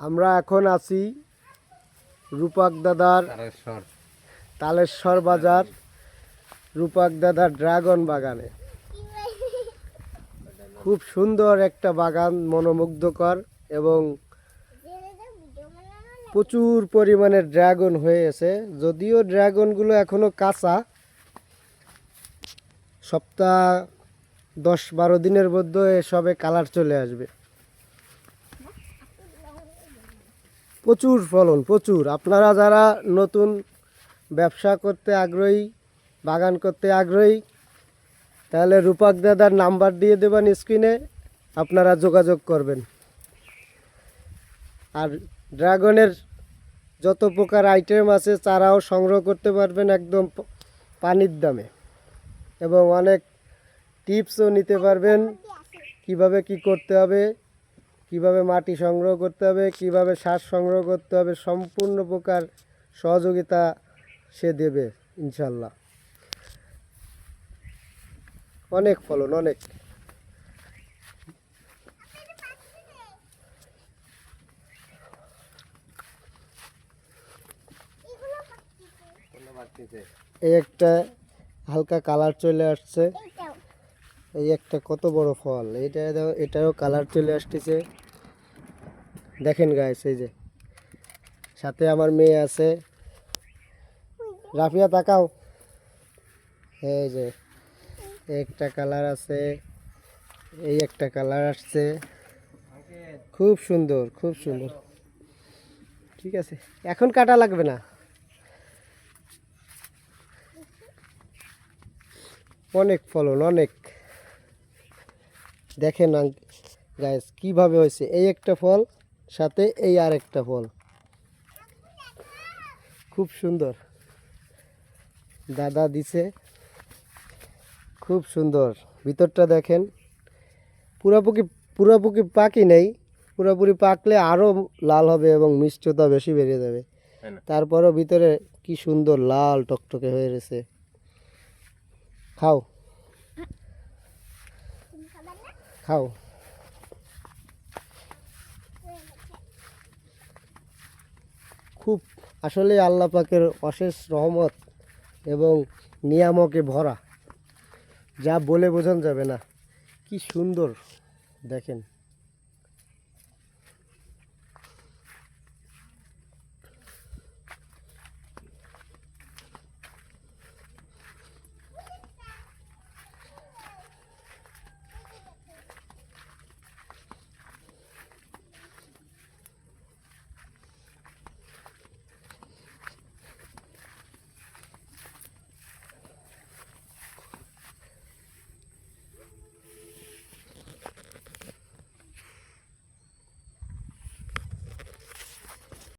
আমরা এখন আছি রূপাক দাদার তালেশ্বর। বাজার রূপাক দাদার ড্রাগন বাগানে। খুব সুন্দর একটা বাগান মনোমুগ্ধকর এবং প্রচুর পরিমাণে ড্রাগন হয়েছে যদিও ড্রাগনগুলো এখনও কাঁচা সপ্তাহ দশ বারো দিনের মধ্যে সবে কালার চলে আসবে। প্রচুর ফলন, প্রচুর। আপনারা যারা নতুন ব্যবসা করতে আগ্রহী, বাগান করতে আগ্রহী, তাহলে রূপক দাদার নাম্বার দিয়ে দেবেন স্ক্রিনে, আপনারা যোগাযোগ করবেন। আর ড্রাগনের যত প্রকার আইটেম আছে, চারাও সংগ্রহ করতে পারবেন একদম পানির দামে। এবং অনেক টিপসও নিতে পারবেন, কীভাবে কি করতে হবে কীভাবে মাটি সংগ্রহ করতে হবে কীভাবে সার সংগ্রহ করতে হবে সম্পূর্ণ প্রকার সহযোগিতা সে দেবে ইনশাল্লাহ। অনেক ফলন অনেক। এই একটা হালকা কালার চলে আসছে। এই একটা কত বড় ফল। এটা এটারও কালার চলে আসতেছে। দেখেন গাইস এই যে। সাথে আমার মেয়ে আছে। রাফিয়া, তাকাও। এই যে, একটা কালার আছে। এই একটা কালার আসছে। খুব সুন্দর খুব সুন্দর। ঠিক আছে। এখন কাটা লাগবে না। অনেক ফলন, অনেক। দেখেন গাইস কীভাবে হয়েছে? এই একটা ফল সাথে এই আর একটা ফল। খুব সুন্দর। দাদা দিছে। খুব সুন্দর। ভিতরটা দেখেন। পুরাপুরি পুরাপুরি পাকি নেই। পুরোপুরি পাকলে আরও লাল হবে এবং মিষ্টতা বেশি বেরিয়ে যাবে। তারপরও ভিতরে কি সুন্দর লাল টকটকে হয়ে রয়েছে। খাও। খাও। খুব আসলে আল্লাহ পাকের অশেষ রহমত এবং নিয়ামকে ভরা। যা বলে বোঝানো যাবে না। কি সুন্দর, দেখেন।